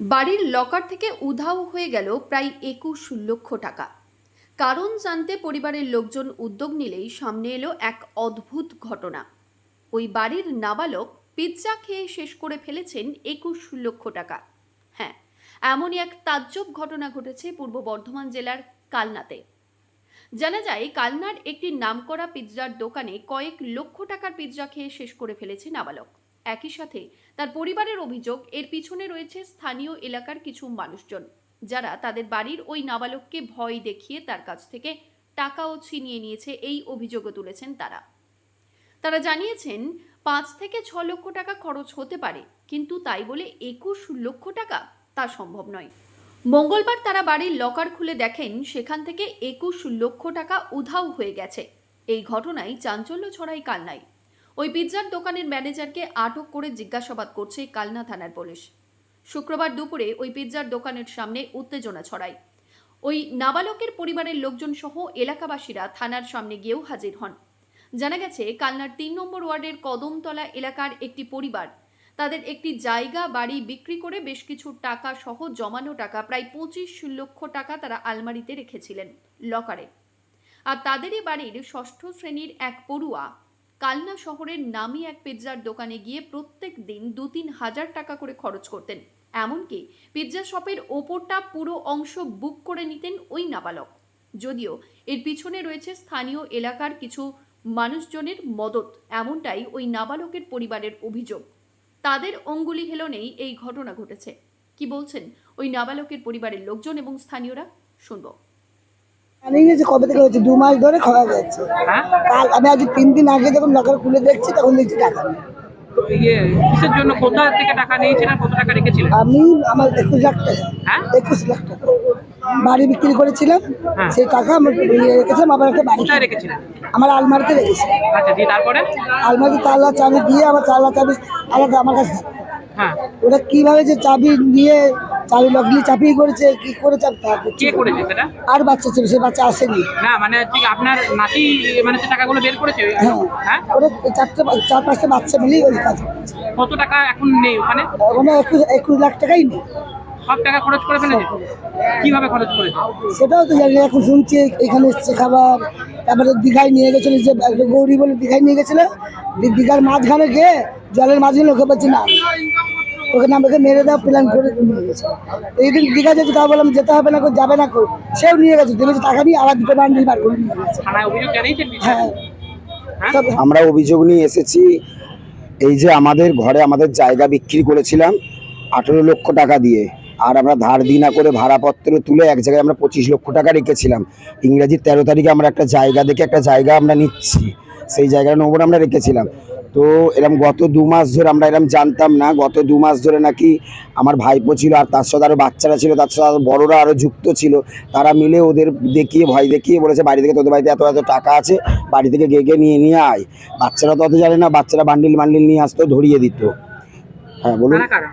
বাড়ির লকার থেকে উধাও হয়ে গেল প্রায় একুশ লক্ষ টাকা। কারণ জানতে পরিবারের লোকজন উদ্যোগ নিলেই সামনে এলো এক অদ্ভুত ঘটনা। ওই বাড়ির নাবালক পিৎজা খেয়ে শেষ করে ফেলেছেন একুশ লক্ষ টাকা। হ্যাঁ এমনই এক তাজ্জব ঘটনা ঘটেছে পূর্ব বর্ধমান জেলার কালনাতে। জানা যায়, কালনার একটি নামকরা পিৎজার দোকানে কয়েক লক্ষ টাকার পিৎজা খেয়ে শেষ করে ফেলেছে নাবালক। একই সাথে তার পরিবারের অভিযোগ, এর পিছনে রয়েছে স্থানীয় এলাকার কিছু মানুষজন, যারা তাদের বাড়ির ওই নাবালককে ভয় দেখিয়ে তার কাছ থেকে টাকাও ছিনিয়ে নিয়েছে, এই অভিযোগও তুলেছেন তারা। তারা জানিয়েছেন, পাঁচ থেকে ছ লক্ষ টাকা খরচ হতে পারে, কিন্তু তাই বলে একুশ লক্ষ টাকা তা সম্ভব নয়। মঙ্গলবার তারা বাড়ির লকার খুলে দেখেন, সেখান থেকে একুশ লক্ষ টাকা উধাও হয়ে গেছে। এই ঘটনায় চাঞ্চল্য ছড়ায় কালনায়। ওই পিৎজার দোকানের ম্যানেজারকে আটক করে জিজ্ঞাসাবাদ করছে কালনা থানার পুলিশ। শুক্রবার দুপুরে ওই পিৎজার দোকানের সামনে উত্তেজনা ছড়ায়। ওই নাবালকের পরিবারের লোকজন সহ এলাকাবাসীরা থানার সামনে গিয়েও হাজির হন। জানা গেছে, কালনার তিন নম্বর ওয়ার্ডের কদমতলা এলাকার একটি পরিবার তাদের একটি জায়গা বাড়ি বিক্রি করে বেশ কিছু টাকা সহ জমানো টাকা, প্রায় পঁচিশ লক্ষ টাকা তারা আলমারিতে রেখেছিলেন লকারে। আর তাদেরই বাড়ির ষষ্ঠ শ্রেণির এক পড়ুয়া কালনা শহরের নামি এক পিৎজার দোকানে গিয়ে প্রত্যেক দিন দু তিন হাজার টাকা করে খরচ করতেন। এমনকি পিৎজা শপের ওপরটা পুরো অংশ বুক করে নিতেন ওই নাবালক। যদিও এর পিছনে রয়েছে স্থানীয় এলাকার কিছু মানুষজনের মদত, এমনটাই ওই নাবালকের পরিবারের অভিযোগ। তাদের অঙ্গুলি হেলনেই এই ঘটনা ঘটেছে। কি বলছেন ওই নাবালকের পরিবারের লোকজন এবং স্থানীয়রা? শুনব। যে কবে থেকে হয়েছে দু মাস ধরে খাওয়া যাচ্ছে। হ্যাঁ? কাল আমি আজ তিন দিন আগে যখন লকার খুলে দেখছি তখন দেখছি টাকা নেই। ইয়ে কিসের জন্য কোথা থেকে টাকা নিয়েছিলেন কত টাকা রেখেছিলেন? আমি আমার একুশ লাখ টাকা। হ্যাঁ? একুশ লাখ টাকা। বাড়ি বিক্রি করেছিলাম হ্যাঁ। সেই টাকা আমার ইয়ে রেখেছিলাম আবার একটা বাড়ি আমার আলমারিতে রেখেছি আচ্ছা দিয়ে তারপরে? আলমারিতে তালা চাবি দিয়ে আমার তালা চাবি আলাদা আমার কাছে। হ্যাঁ। ওটা কীভাবে যে চাবি নিয়ে চাবি লগলি চাপিয়ে করেছে কি করেছে আমি তা কে করেছে সেটা? আর বাচ্চা ছিল সে বাচ্চা আসেনি। না মানে হচ্ছে কি আপনার নাতি মানে টাকাগুলো বের করেছে হ্যাঁ। হ্যাঁ? ওটা চারটে চার পাঁচটা বাচ্চা মিলিয়ে ওই কাজ কত টাকা এখন নেই ওখানে? ওখানে একুশ একুশ লাখ টাকাই নেই। সব টাকা খরচ করে ফেলেছে? কীভাবে খরচ করেছে? সেটাও তো জানি এখন শুনছি এখানে এসছে খাবার। তারপরে দীঘায় নিয়ে গেছিল যে গৌরী বলে দীঘায় নিয়ে গেছিল। দীঘার মাঝখানে গিয়ে জলের মাঝখানে ওকে বলছি না ওকে নাম ওকে মেরে দাও প্ল্যান করে নিয়ে গেছে এই দিন দীঘা যেতে তা বললাম যেতে হবে না যাবে না কো সেও নিয়ে গেছে দেবেছে টাকা নিয়ে আবার দুটো বান্ডিল বার করে নিয়ে গেছে। হ্যাঁ। হ্যাঁ? আমরা অভিযোগ নিয়ে এসেছি এই যে আমাদের ঘরে আমাদের জায়গা বিক্রি করেছিলাম আঠেরো লক্ষ টাকা দিয়ে আর আমরা ধার দিই না করে ভাড়াপত্র তুলে এক জায়গায় আমরা পঁচিশ লক্ষ টাকা রেখেছিলাম। ইংরাজির তেরো তারিখে আমরা একটা জায়গা দেখে একটা জায়গা আমরা নিচ্ছি সেই জায়গার নম্বর আমরা রেখেছিলাম। তো এরম গত দু মাস ধরে আমরা এরম জানতাম না গত দু মাস ধরে নাকি আমার ভাইপো ছিল আর তার সাথে আরও বাচ্চারা ছিল তার সাথে আরও বড়রা আরও যুক্ত ছিল। তারা মিলে ওদের দেখিয়ে ভয় দেখিয়ে বলেছে বাড়ি থেকে তোদের বাড়িতে এত এত টাকা আছে বাড়ি থেকে গে গে নিয়ে নিয়ে আয়। বাচ্চারা তো অত জানে না বাচ্চারা বান্ডিল বান্ডিল নিয়ে আসতো ধরিয়ে দিত। হ্যাঁ বলুন। কারা কারা?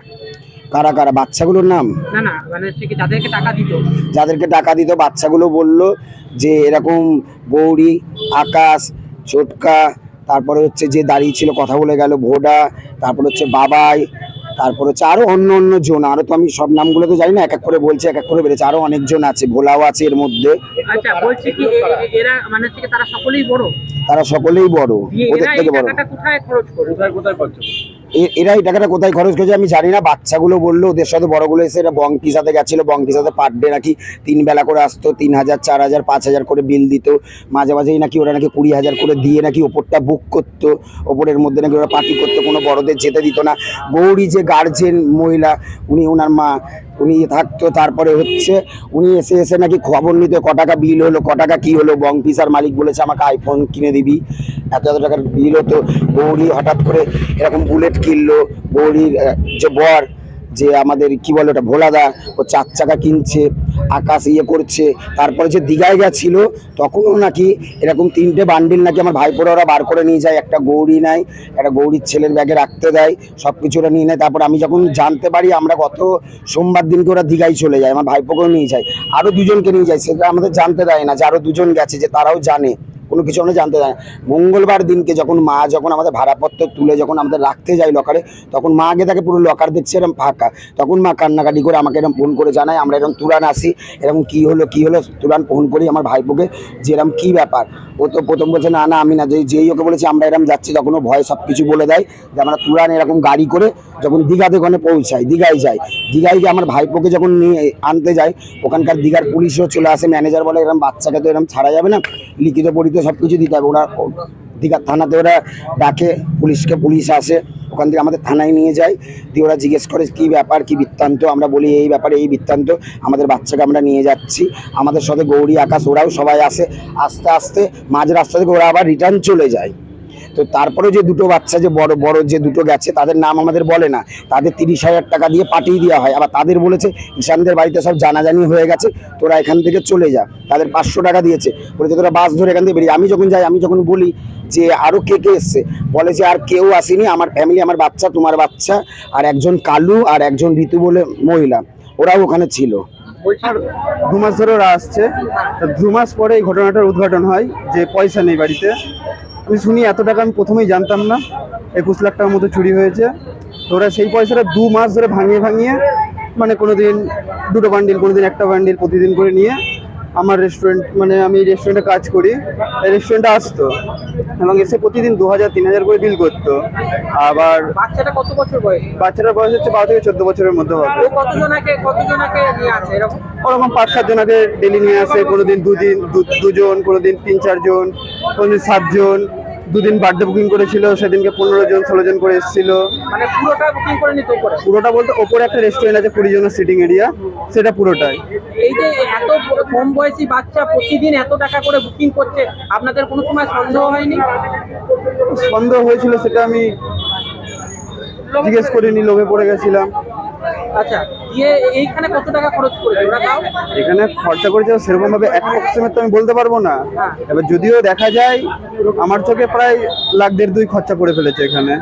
কারা কারা? বাচ্চাগুলোর নাম? না না মানে যাদেরকে টাকা দিত। যাদেরকে টাকা দিত বাচ্চাগুলো বলল যে এরকম গৌরী আকাশ চটকা তারপরে হচ্ছে যে দাঁড়িয়ে ছিল কথা বলে গেল ভোডা তারপর হচ্ছে বাবাই তারপর হচ্ছে আরও অন্য অন্য জন আরও তো আমি সব নামগুলো তো জানি না এক এক করে বলছে এক এক করে বেড়েছে আরও অনেকজন আছে ভোলাও আছে এর মধ্যে। আচ্ছা মানে তারা সকলেই বড়? ওদের থেকে বড়। কোথায় ওদের করে? এই থেকে বড় এরা এই টাকাটা কোথায় খরচ করেছে আমি জানি না। বাচ্চাগুলো বলল, ওদের সাথে বড়গুলো এসে এটা বঙ্কি সাথে গেছিল। বং সাথে পার ডে নাকি? তিন বেলা করে আসতো, তিন হাজার, চার হাজার, পাঁচ হাজার করে বিল দিত। মাঝে মাঝেই নাকি ওরা নাকি কুড়ি হাজার করে দিয়ে নাকি ওপরটা বুক করতো। ওপরের মধ্যে নাকি ওরা পার্টি করতো, কোনো বড়দের যেতে দিত না। গৌরী যে গার্জেন মহিলা, উনি ওনার মা উনি থাকতো, তারপরে হচ্ছে উনি এসে এসে নাকি খবর নিতে, ক টাকা বিল হলো, ক টাকা কী হলো, বং পিসার মালিক বলেছে, আমাকে আইফোন কিনে দিবি। এত এত টাকার বিল হতো। গৌরী হঠাৎ করে এরকম বুলেট কিনলো। গৌরীর যে বর, যে আমাদের, কি বলে ওটা, ভোলাদা, ও চার চাকা কিনছে। আকাশ ইয়ে করছে, তারপরে যে দীঘায় গেছিল, তখনও নাকি এরকম তিনটে বান্ডিল নাকি আমার ভাইপোরা ওরা বার করে নিয়ে যায়, একটা গৌরী নেয়, একটা গৌরীর ছেলের ব্যাগে রাখতে দেয় সব কিছু ওরা নিয়ে নেয়, তারপর আমি যখন জানতে পারি আমরা গত সোমবার দিনকে ওরা দীঘায় চলে যায়, আমার ভাইপোকেও নিয়ে যায় আরও দুজনকে নিয়ে যায়, সেটা আমাদের জানতে দেয় না যে আরও দুজন গেছে যে তারাও জানে। কোনো কিছু আমরা জানতে চাই মঙ্গলবার দিনকে যখন মা যখন আমাদের ভাড়াপত্র তুলে যখন আমাদের রাখতে যায় লকারে তখন মা আগে তাকে পুরো লকার দেখছে এরকম ফাঁকা। তখন মা কান্নাকাটি করে আমাকে এরকম ফোন করে জানায়, আমরা এরকম তুরান আসি এরকম কী হলো কী হলো? তুরান ফোন করি আমার ভাইপোকে, যে এরকম কী ব্যাপার? ও তো প্রথম বলছে, না না, আমি না, যে, যেই ওকে বলেছি, আমরা এরকম যাচ্ছি, তখন ও ভয় সব কিছু বলে দেয়, যে আমরা তুরান এরকম গাড়ি করে যখন দীঘাতে ওখানে পৌঁছাই, দীঘায় যাই। দীঘায় গিয়ে আমার ভাইপোকে যখন নিয়ে আনতে যায়, ওখানকার দীঘার পুলিশও চলে আসে ম্যানেজার বলে এরকম বাচ্চাকে তো এরকম ছাড়া যাবে না, লিখিত পড়িত সব কিছু দিতে হবে। ওরা দীঘার থানাতে ওরা ডাকে, পুলিশকে পুলিশ আসে, ওখান থেকে আমাদের থানায় নিয়ে যায়। দিয়ে ওরা জিজ্ঞেস করে কী ব্যাপার, কী বৃত্তান্ত? আমরা বলি, এই ব্যাপারে এই বৃত্তান্ত। আমাদের বাচ্চাকে আমরা নিয়ে যাচ্ছি। আমাদের সাথে গৌরী, আকাশ, ওরাও সবাই আসে। আস্তে আস্তে মাঝ রাস্তা থেকে ওরা আবার রিটার্ন চলে যায়। তো তারপরে যে দুটো বাচ্চা যে বড় বড় যে দুটো গেছে, তাদের নাম আমাদের বলে না। তাদের তিরিশ হাজার টাকা দিয়ে পাঠিয়ে দেওয়া হয়। আবার তাদের বলেছে, ঈশানদের বাড়িতে সব জানাজানি হয়ে গেছে, তোরা এখান থেকে চলে যা। তাদের পাঁচশো টাকা দিয়েছে। বলেছে, তোরা বাস ধরে এখান থেকে বেরিয়ে আমি যখন যাই, আমি যখন বলি যে আরও কে কে এসছে? বলে যে, আর কেউ আসেনি। আমার ফ্যামিলি আমার বাচ্চা, তোমার বাচ্চা, আর একজন কালু, আর একজন ঋতু বলে মহিলা। ওরাও ওখানে ছিল। বলছি দু মাস ধরে ওরা আসছে। দু মাস পরে এই ঘটনাটার উদ্ঘাটন হয় যে, পয়সা নেই বাড়িতে। আমি শুনি এত টাকা আমি প্রথমেই জানতাম না। একুশ লাখ টাকার মতো চুরি হয়েছে। ওরা সেই পয়সাটা দু মাস ধরে ভাঙিয়ে ভাঙিয়ে মানে কোনো দিন দুটো বান্ডিল কোনো দিন একটা বান্ডিল প্রতিদিন করে নিয়ে আমার রেস্টুরেন্ট মানে আমি রেস্টুরেন্টে কাজ করি রেস্টুরেন্টে আসতো এবং এসে প্রতিদিন দু হাজার তিন হাজার করে বিল করতো। আবার বাচ্চাটা কত বছর বয়স? বাচ্চাটার বয়স হচ্ছে বারো থেকে চোদ্দ বছরের মধ্যে হবে। কতজনাকে কতজনাকে নিয়ে আসে এরকম? ওরকম পাঁচ সাত জনাকে ডেলি নিয়ে আসে কোনোদিন দুদিন দুজন কোনোদিন তিন চারজন কোনোদিন সাতজন। দুদিন বার্থডে বুকিং করেছিল সেদিনকে পনেরো জন ষোলো জন করে এসেছিল। মানে পুরোটা বুকিং করে নিতে উপরে পুরোটা বলতে ওপরে একটা রেস্টুরেন্ট আছে কুড়ি জনের সিটিং এরিয়া সেটা পুরোটাই। এই যে এত কম বয়সী বাচ্চা প্রতিদিন এত টাকা করে বুকিং করছে আপনাদের কোনো সময় সন্দেহ হয়নি? সন্দেহ হয়েছিল সেটা আমি জিজ্ঞেস করিনি লোভে পড়ে গেছিলাম। আচ্ছা দিয়ে এইখানে কত টাকা খরচ করেছে? ওরা তাও এখানে খরচা করেছে সেরকম ভাবে অ্যাপ্রক্সিমেট তো আমি বলতে পারব না। এবার যদিও দেখা যায় আমার চোখে প্রায় লাখ দেড় দুই খরচা করে ফেলেছে এখানে।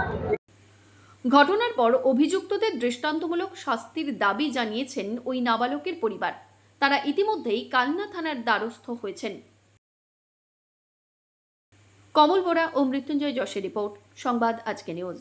ঘটনার পর অভিযুক্তদের দৃষ্টান্তমূলক শাস্তির দাবি জানিয়েছেন ওই নাবালকের পরিবার। তারা ইতিমধ্যেই কালনা থানার দ্বারস্থ হয়েছেন। কমল বোরা ও মৃত্যুঞ্জয় যশের রিপোর্ট সংবাদ আজকে নিউজ।